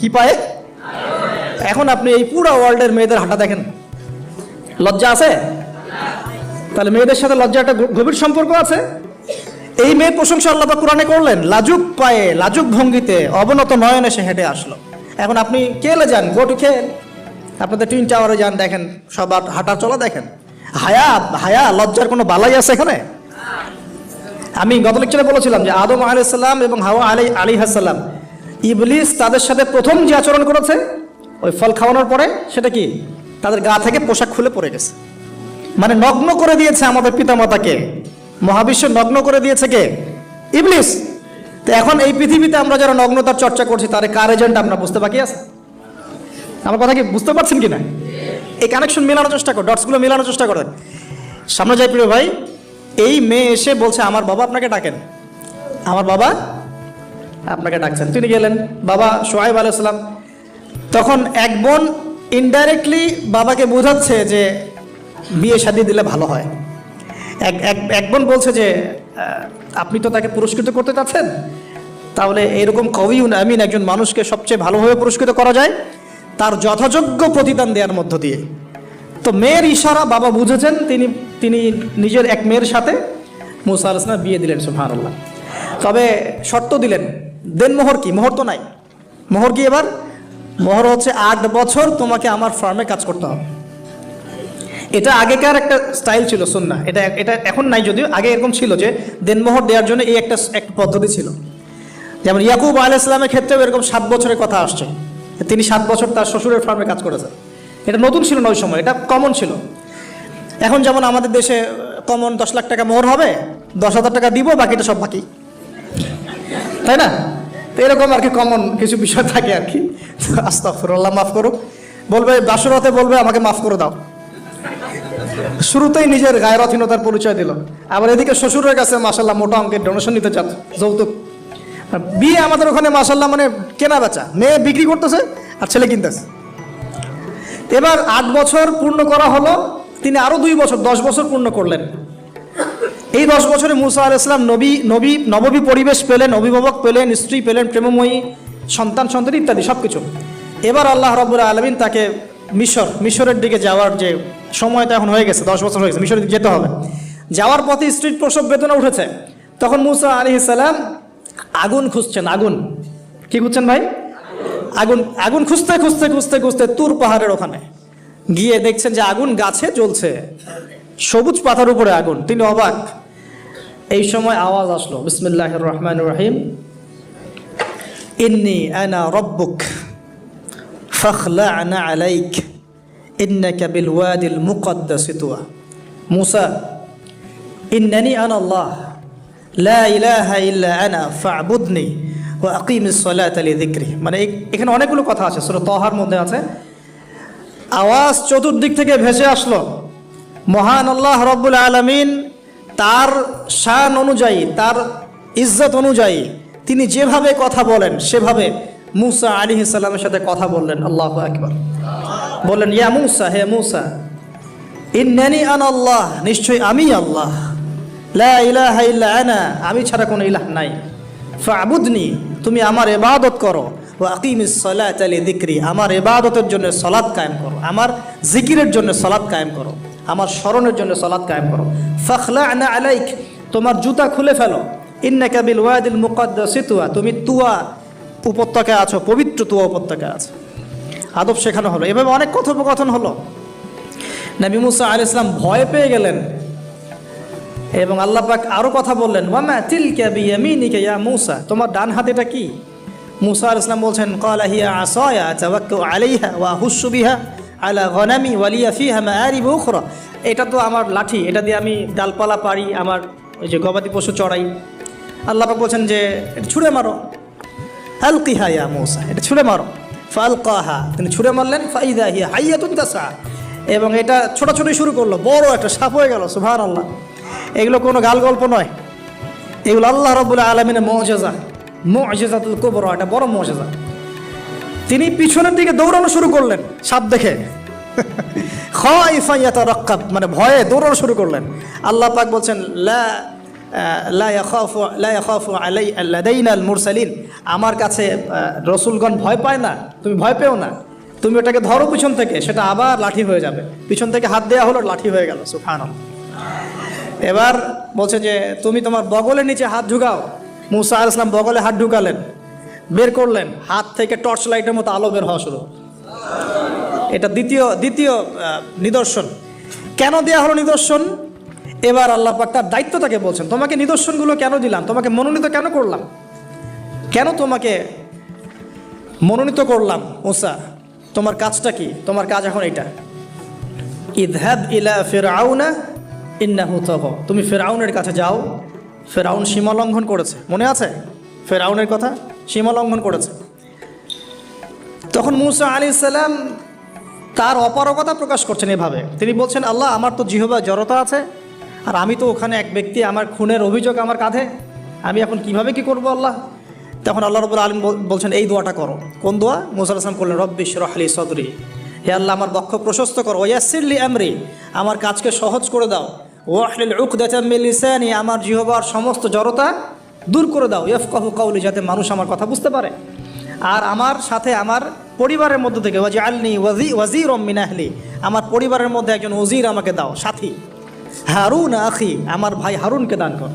কি পায়ে? এখন আপনি এই পুরো ওয়ার্ল্ডের মেয়েদের হাঁটা দেখেন। লজ্জা আছে? তাহলে মেয়েদের সাথে লজ্জা একটা গভীর সম্পর্ক আছে? এই মেয়ের প্রশংসা আল্লাহ কোরআনে করলেন, লাজুক পায়ে, লাজুক ভঙ্গিতে, অবনত নয়নে সে হেঁটে আসলো। এখন আপনি কেলে যান? গো টু খেল আপনাদের টুইন টাওয়ারে যান, দেখেন, সবার হাঁটা চলা দেখেন। হায়া হায়া, লজ্জার কোনো বালাই আছে এখানে? আমি গত লেকচারে বলেছিলাম যে আদম আলাইসাল্লাম এবং হাওয়া আলী আলী হাসাল্লাম ইবলিস তাদের সাথে প্রথম যে আচরণ করেছে, ওই ফল খাওয়ানোর পরে সেটা কি? তাদের গা থেকে পোশাক খুলে পড়ে গেছে। মানে নগ্ন করে দিয়েছে আমাদের পিতামাতাকে। মহাবিশ্ব নগ্ন করে দিয়েছে কে? ইবলিস! তো এখন এই পৃথিবীতে আমরা যারা নগ্নতার চর্চা করছি তার কার এজেন্ট আমরা বুঝতে বাকি আছে? আমার কথা কি বুঝতে পারছেন কি না এই কানেকশন মেলানোর চেষ্টা কর ডটসগুলো মেলানোর চেষ্টা করেন সামনে যাই প্রিয় ভাই, এই মেয়ে এসে বলছে, আমার বাবা আপনাকে ডাকেন। আমার বাবা আপনাকে ডাকছেন। তিনি গেলেন বাবা সোহাইব আলাইসালাম তখন এক বোন ইনডাইরেক্টলি বাবাকে বোঝাচ্ছে যে বিয়ে শাদি দিলে ভালো হয়। এক এক এক বোন বলছে যে আপনি তো তাকে পুরস্কৃত করতে চাচ্ছেন, তাহলে এরকম কবিউন আমিন একজন মানুষকে সবচেয়ে ভালোভাবে পুরস্কৃত করা যায়, তার যথাযোগ্য প্রতিদান দেওয়ার মধ্য দিয়ে। তো মেয়ের ইশারা বাবা বুঝেছেন, তিনি তিনি নিজের এক মেয়ের সাথে মুসা আলাইসলাম বিয়ে দিলেন সুহান আল্লাহ তবে শর্ত দিলেন দেন মোহর কি? মোহর তো নাই। মোহর কি এবার? মোহর হচ্ছে আট বছর তোমাকে আমার ফার্মে কাজ করতে হবে। এটা আগেকার একটা স্টাইল ছিল সুন্না এটা এটা এখন নাই যদিও, আগে এরকম ছিল যে দেনমোহর দেওয়ার জন্য এই একটা একটা পদ্ধতি ছিল। যেমন ইয়াকুব আলাহ ইসলামের ক্ষেত্রেও এরকম সাত বছরের কথা আসছে। তিনি সাত বছর তার শ্বশুরের ফার্মে কাজ করেছেন। এটা নতুন ছিল না ওই সময়, এটা কমন ছিল। এখন যেমন আমাদের দেশে কমন দশ লাখ টাকা মোহর হবে, দশ হাজার টাকা দিব, বাকিটা সব বাকি। তাই না? তো এরকম আর কি কমন কিছু বিষয় থাকে আর কি। আস্তাফরুল্লাহ মাফ করুক বলবে বাসুরতে বলবে, আমাকে মাফ করে দাও। শুরুতেই নিজের গায়রথীনতার পরিচয় দিল। আবার এদিকে শ্বশুরের কাছে মাসাল্লাহ মোটা অঙ্কের ডোনেশন নিতে চান, যৌতুক। বিয়ে আমাদের ওখানে মাসাল্লাহ মানে কেনা বেচা। মেয়ে বিক্রি করতেছে আর ছেলে কিনতেছে। এবার আট বছর পূর্ণ করা হলো, তিনি আরও দুই বছর, দশ বছর পূর্ণ করলেন। এই দশ বছরে মুসা আল ইসলাম নবী নবী, নববী পরিবেশ পেলেন, অভিভাবক পেলেন, স্ত্রী পেলেন, প্রেমময়ী, সন্তান সন্তান ইত্যাদি সব কিছু এবার আল্লাহ রব্বুল আলমিন তাকে মিশর, মিশরের দিকে যাওয়ার যে সময়টা এখন হয়ে গেছে, দশ বছর হয়ে গেছে, মিশরের দিকে যেতে হবে। যাওয়ার পথে স্ত্রীর প্রসব বেদনা উঠেছে। তখন মুসা আলি সালাম আগুন খুঁজছেন, আগুন। কি খুঁজছেন ভাই? আগুন আগুন খুঁজতে খুঁজতে খুঁজতে খুঁজতে তুর পাহাড়ের ওখানে। গিয়ে দেখছেন যে আগুন গাছে জ্বলছে। সবুজ পাতার উপরে আগুন, তিনি অবাক। এই সময় আওয়াজ আসলো বিসমুল্লাহ রহমান রহিম। ইন্নি আনা রব্বুক ফখলা আনা আলাইক, ইন্নাকা বিল ওয়াদিল মুকদ্দাসি সিতুয়া মুসা, ইন্নানি আন আল্লাহ, লা ইলাহা ইল্লা আনা, ফাবুদনি ও আকিম সলাত আলী দিক্রি মানে এখানে অনেকগুলো কথা আছে সুরত তহার মধ্যে আছে। আওয়াজ চতুর্দিক থেকে ভেসে আসলো, মহান আল্লাহ রব্বুল আলমিন তার শান অনুযায়ী, তার ইজ্জত অনুযায়ী তিনি যেভাবে কথা বলেন, সেভাবে মুসা আলী ইসাল্লামের সাথে কথা বললেন। আল্লাহ একবার বললেন, ইয়া মুসা, হে মুসা, ইন্নানি আন আল্লাহ, নিশ্চয়ই আমি আল্লাহ। লা ইলাহা আমি ছাড়া কোনো ইলাহ নাই। ফাবুদনি, তুমি আমার এবাদত করো। ও আকিমিস সালাত আলি দিক্রি আমার এবাদতের জন্য সলাৎ কায়েম করো। আমার জিকিরের জন্য সলাৎ কায়েম করো। আমার স্মরণের জন্য সলাৎ কায়েম করো। ফখলা আনা আলাইক, তোমার জুতা খুলে ফেলো। ইন্নাকা বিল ওয়াদিল মুকাদ্দাসি তুয়া তুমি তুয়া উপত্যকায় আছো, পবিত্র তুয়া উপত্যকায় আছো। আদব শেখানো হলো। এভাবে অনেক কথোপকথন হলো। নবী মুসা আল ইসলাম ভয় পেয়ে গেলেন এবং আল্লাহ পাক আরও কথা বললেন, ওয়ামা তিলকা বিয়ামিনিকা ইয়া মুসা? তোমার ডান হাতেটা কি? মুসা আল ইসলাম বলছেন, ক্বালা হিয়া আসায়া তাওয়াক্কাউ আলাইহা ওয়া হুসু বিহা। আলা গনামি ওয়ালিয়া ফিহা মাআরিব উখরা। এটা তো আমার লাঠি, এটা দিয়ে আমি ডালপালা পারি আমার ওই যে গবাদি পশু চড়াই। আল্লাহ বলছেন যে, এটা ছুঁড়ে মারো। আলকিহা ইয়া মুসা, এটা ছুঁড়ে মারো। ফাল ফালকাহা, তিনি ছুঁড়ে মারলেন, ফাইদা হিয়া হাইয়াতুন তাসা। এবং এটা ছোটাছুটি শুরু করল, বড় একটা সাপ হয়ে গেল সুভান আল্লাহ এগুলো কোনো গাল গল্প নয়। এগুলো আল্লাহ রবুল্লা আলমিনের মজেজা, মজেজাতুল কোবর, এটা বড় মজেজা। তিনি পিছনের দিকে দৌড়ানো শুরু করলেন। সাপ দেখে। মানে ভয়ে দৌড়ানো শুরু করলেন। আল্লাহ পাক বলছেন মুরসালিন আমার কাছে রসুলগণ ভয় পায় না, তুমি ভয় পেও না। তুমি ওটাকে ধরো পিছন থেকে, সেটা আবার লাঠি হয়ে যাবে। পিছন থেকে হাত দেওয়া হলো, লাঠি হয়ে গেল সুফান এবার বলছে যে, তুমি তোমার বগলের নিচে হাত ঢুকাও। মুসা আল ইসলাম বগলে হাত ঢুকালেন, বের করলেন, হাত থেকে টর্চ লাইটের মতো আলো বের হওয়া শুরু। এটা দ্বিতীয় দ্বিতীয় নিদর্শন। কেন দেয়া হলো নিদর্শন? এবার আল্লাহ পাক তার দায়িত্ব তাকে বলছেন, তোমাকে নিদর্শনগুলো কেন দিলাম? তোমাকে মনোনীত কেন করলাম? কেন তোমাকে মনোনীত করলাম, মুসা? তোমার কাজটা কি? তোমার কাজ এখন এটা। ইদহাব ইলা ফেরাউনা ইন্নাহু তগ। তুমি ফেরাউনের কাছে যাও। ফেরাউন সীমা লঙ্ঘন করেছে। মনে আছে? ফেরাউনের কথা? সীমা লঙ্ঘন করেছে। তখন মুসা আলী সাল্লাম তার অপারগতা প্রকাশ করছেন এভাবে। তিনি বলছেন, আল্লাহ, আমার তো জিহবা জড়তা আছে, আর আমি তো ওখানে এক ব্যক্তি, আমার খুনের অভিযোগ আমার কাঁধে। আমি এখন কীভাবে কি করব আল্লাহ? তখন আল্লাহ রবুল আলম বলছেন, এই দোয়াটা করো। কোন দোয়া? মুসা আসলাম করলেন রব্বিশ রহলি সদরি। হে আল্লাহ, আমার বক্ষ প্রশস্ত করো। ওয়াসিরলি আমরি। আমার কাজকে সহজ করে দাও। ওয়াহলিল উকদাতামিল লিসানি। আমার জিহবার সমস্ত জড়তা দূর করে দাও। ইয়ফকাহু কাউলি যাতে মানুষ আমার কথা বুঝতে পারে। আর আমার সাথে আমার পরিবারের মধ্যে থেকে ওয়াজি আলনি ওয়াজি ওয়াজির মিনাহলি আমার পরিবারের মধ্যে একজন ওজির আমাকে দাও, সাথী। হারুন আখি, আমার ভাই হারুনকে দান কর।